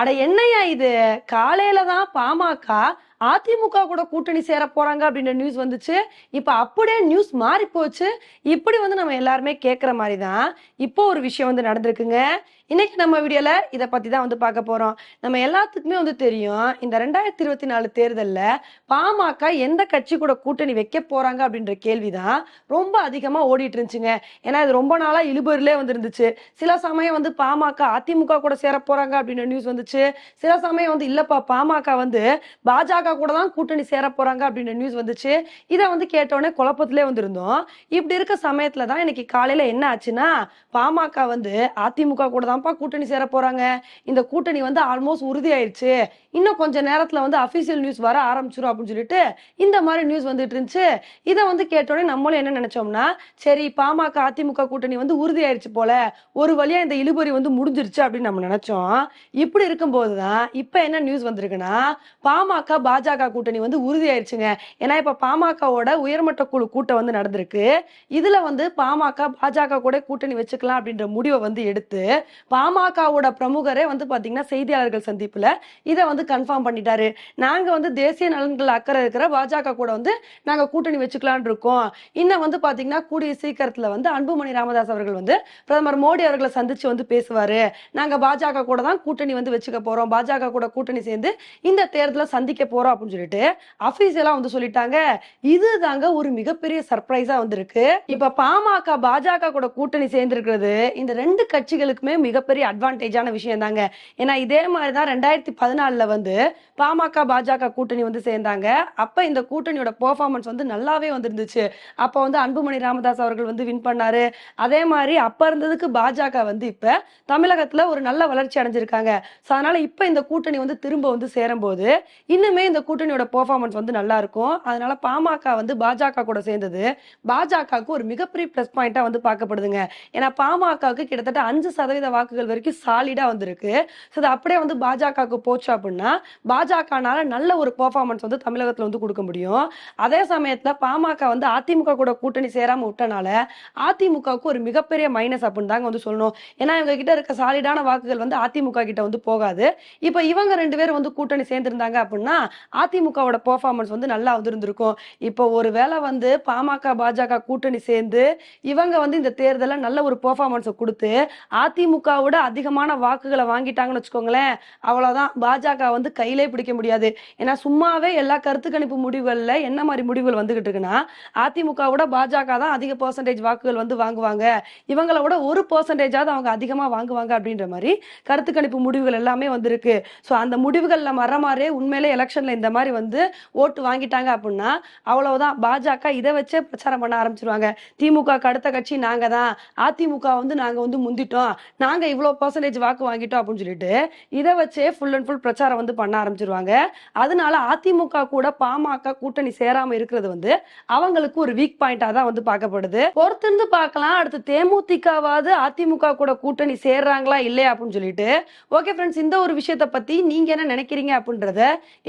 அட என்னய்யா இது? காலையில தான் பாமக அதிமுக கூட கூட்டணி சேர போறாங்க அப்படின்ற நியூஸ் வந்துச்சு. இப்போ அப்படியே நியூஸ் மாறி போச்சு இப்படி வந்து நம்ம எல்லாருமே கேட்குற மாதிரி தான் இப்போ ஒரு விஷயம் வந்து நடந்திருக்குங்க. இன்னைக்கு நம்ம வீடியோல இதை பத்தி தான் வந்து பார்க்க போறோம். நம்ம எல்லாத்துக்குமே வந்து தெரியும் இந்த ரெண்டாயிரத்தி இருபத்தி நாலு தேர்தலில் பாமக எந்த கட்சி கூட கூட்டணி வைக்க போறாங்க அப்படின்ற கேள்விதான் ரொம்ப அதிகமா ஓடிட்டு இருந்துச்சுங்க. ஏன்னா இது ரொம்ப நாளா இழுபறிலே வந்து இருந்துச்சு சில சமயம் வந்து பாமக அதிமுக கூட சேர போறாங்க அப்படின்ற நியூஸ் வந்துச்சு. சில சமயம் வந்து இல்லப்பா பாமக வந்து பாஜக கூட தான் கூட்டணி சேர போறாங்க அப்படின்ற நியூஸ் வந்துச்சு. இதை வந்து கேட்டோடனே குழப்பத்திலே வந்திருந்தோம். இப்படி இருக்க சமயத்துல தான் இன்னைக்கு காலையில என்ன ஆச்சுன்னா பாமக வந்து அதிமுக கூட தான் தான்ப்பா கூட்டணி சேர போறாங்க. இந்த கூட்டணி வந்து ஆல்மோஸ்ட் உறுதி ஆயிடுச்சு இன்னும் கொஞ்ச நேரத்துல வந்து அஃபீஷியல் நியூஸ் வர ஆரம்பிச்சிடும் அப்படின்னு சொல்லிட்டு இந்த மாதிரி நியூஸ் வந்துட்டு இருந்துச்சு. இதை வந்து கேட்டோடனே நம்மளும் என்ன நினைச்சோம்னா சரி பாமக அதிமுக கூட்டணி வந்து உறுதி ஆயிருச்சு போல ஒரு வழியா இந்த இழுபறி வந்து முடிஞ்சிருச்சு அப்படின்னு நம்ம நினைச்சோம். இப்படி இருக்கும்போது தான் இப்ப என்ன நியூஸ் வந்திருக்குன்னா பாமக பாஜக கூட்டணி வந்து உறுதி ஆயிருச்சுங்க ஏன்னா இப்ப பாமகவோட உயர்மட்ட குழு கூட்டம் வந்து நடந்திருக்கு. இதுல வந்து பாமக பாஜக கூட கூட்டணி வச்சுக்கலாம் அப்படின்ற முடிவை வந்து எடுத்து பாமகவோட பிரமுகரே வந்து பார்த்தீங்கன்னா செய்தியாளர்கள் சந்திப்பில் இதை வந்து கன்ஃபார்ம் பண்ணிட்டாரு. நாங்கள் வந்து தேசிய நலன்கள் அக்கறை இருக்கிற பாஜக கூட வந்து நாங்கள் கூட்டணி வச்சுக்கலாம்னு இருக்கோம். இன்னும் வந்து பார்த்தீங்கன்னா கூடிய சீக்கிரத்தில் வந்து அன்புமணி ராமதாஸ் அவர்கள் வந்து பிரதமர் மோடி அவர்களை சந்திச்சு வந்து பேசுவார். நாங்கள் பாஜக கூட தான் கூட்டணி வந்து வச்சுக்க போகிறோம் பாஜக கூட கூட்டணி சேர்ந்து இந்த தேர்தலை சந்திக்க போகிறோம் அப்படின்னு சொல்லிட்டு அபிஷியலா வந்து சொல்லிட்டாங்க. இது தாங்க ஒரு மிகப்பெரிய சர்ப்ரைஸாக வந்திருக்கு. இப்போ பாமக பாஜக கூட கூட்டணி சேர்ந்துருக்கிறது. இந்த ரெண்டு கட்சிகளுக்குமே மிக மிகப்பெரிய அட்வான்டேஜான விஷயம் தாங்க ஏன்னா இதே மாதிரி தான் ரெண்டாயிரத்தி பதினாலில் வந்து பாமக பாஜக கூட்டணி வந்து சேர்ந்தாங்க. அப்போ இந்த கூட்டணியோட பெர்ஃபார்மன்ஸ் வந்து நல்லாவே வந்துருந்துச்சு. அப்போ வந்து அன்புமணி ராமதாஸ் அவர்கள் வந்து வின் பண்ணாரு. அதே மாதிரி அப்போ இருந்ததுக்கு பாஜக வந்து இப்போ தமிழகத்தில் ஒரு நல்ல வளர்ச்சி அடைஞ்சிருக்காங்க. ஸோ அதனால இப்போ இந்த கூட்டணி வந்து திரும்ப வந்து சேரும்போது இன்னுமே இந்த கூட்டணியோட பெர்ஃபார்மன்ஸ் வந்து நல்லா இருக்கும் அதனால பாமக வந்து பாஜக கூட சேர்ந்தது. பாஜகவுக்கு ஒரு மிகப்பெரிய ப்ளஸ் பாயிண்டா வந்து பார்க்கப்படுதுங்க. ஏன்னா பாமகவுக்கு கிட்டத்தட்ட அஞ்சு சதவீத வாக்குகள் வரைக்கும் சாலிடாக வந்திருக்கு. ஸோ அது அப்படியே வந்து பாஜகவுக்கு போச்சு அப்படின்னா பாஜகனால நல்ல ஒரு பெர்ஃபார்மன்ஸ் வந்து தமிழகத்தில் வந்து கொடுக்க முடியும். அதே சமயத்தில் பாமக வந்து அதிமுக கூட கூட்டணி சேராமல் விட்டனால அதிமுகவுக்கு ஒரு மிகப்பெரிய மைனஸ் அப்படின்னு தாங்க வந்து சொல்லணும். ஏன்னா இவங்க கிட்ட இருக்க சாலிடான வாக்குகள் வந்து அதிமுக கிட்ட வந்து போகாது. இப்போ இவங்க ரெண்டு பேரும் வந்து கூட்டணி சேர்ந்துருந்தாங்க அப்படின்னா அதிமுகவோட பெர்ஃபார்மன்ஸ் வந்து நல்லா வந்திருந்திருக்கும். இப்போ ஒரு வேளை வந்து பாமக பாஜக கூட்டணி சேர்ந்து இவங்க வந்து இந்த தேர்தலில் நல்ல ஒரு பெர்ஃபார்மன்ஸை கொடுத்து அதிமுக விட அதிகமான வாக்குகளை வாங்கிட்டாங்கன்னு வச்சுக்கோங்களேன் அவ்வளோதான் பாஜக வந்து கையிலே பிடிக்க முடியாது. ஏன்னா சும்மாவே எல்லா கருத்து கணிப்பு முடிவுகளில் என்ன மாதிரி முடிவுகள் வந்துகிட்டு இருக்குன்னா அதிமுகவோட பாஜக தான் அதிக பர்சன்டேஜ் வாக்குகள் வந்து வாங்குவாங்க. இவங்கள விட ஒரு பர்சன்டேஜாவது அவங்க அதிகமாக வாங்குவாங்க அப்படின்ற மாதிரி கருத்து கணிப்பு முடிவுகள் எல்லாமே வந்திருக்கு. ஸோ அந்த முடிவுகளில் மற மாதிரியே உண்மையிலே எலெக்ஷனில் இந்த மாதிரி வந்து ஓட்டு வாங்கிட்டாங்க அப்படின்னா அவ்வளவுதான். பாஜக இதை வச்சே பிரச்சாரம் பண்ண ஆரம்பிச்சிருவாங்க. திமுக அடுத்த கட்சி நாங்க தான் அதிமுக வந்து நாங்க வந்து முந்திட்டோம். நாங்க இவ்வளவு பர்சன்டேஜ் வாக்கு வாங்கிட்டோம் அப்படின்னு சொல்லிட்டு இதை வச்சே ஃபுல் அண்ட் ஃபுல் பிரச்சாரம் வந்து பண்ண ஆரம்பிச்சிருவாங்க. அதனால அதிமுக கூட பாமக கூட்டணி சேராம இருக்கிறது வந்து அவங்களுக்கு ஒரு வீக் பாயிண்டா தான் வந்து பார்க்கப்படுது. பொறுத்திருந்து பார்க்கலாம். அடுத்து தேமுதிகவாவது அதிமுக கூட கூட்டணி சேர்றாங்களா இல்லையா அப்படின்னு சொல்லிட்டு. ஓகே ஃப்ரெண்ட்ஸ் இந்த ஒரு விஷயத்த பத்தி நீங்க என்ன நினைக்கிறீங்க அப்படின்றத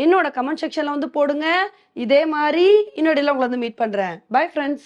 என்னோட கமெண்ட் செக்ஷன்ல வந்து போடுங்க. இதே மாதிரி இன்னொடையில உங்களை வந்து மீட் பண்றேன். Bye friends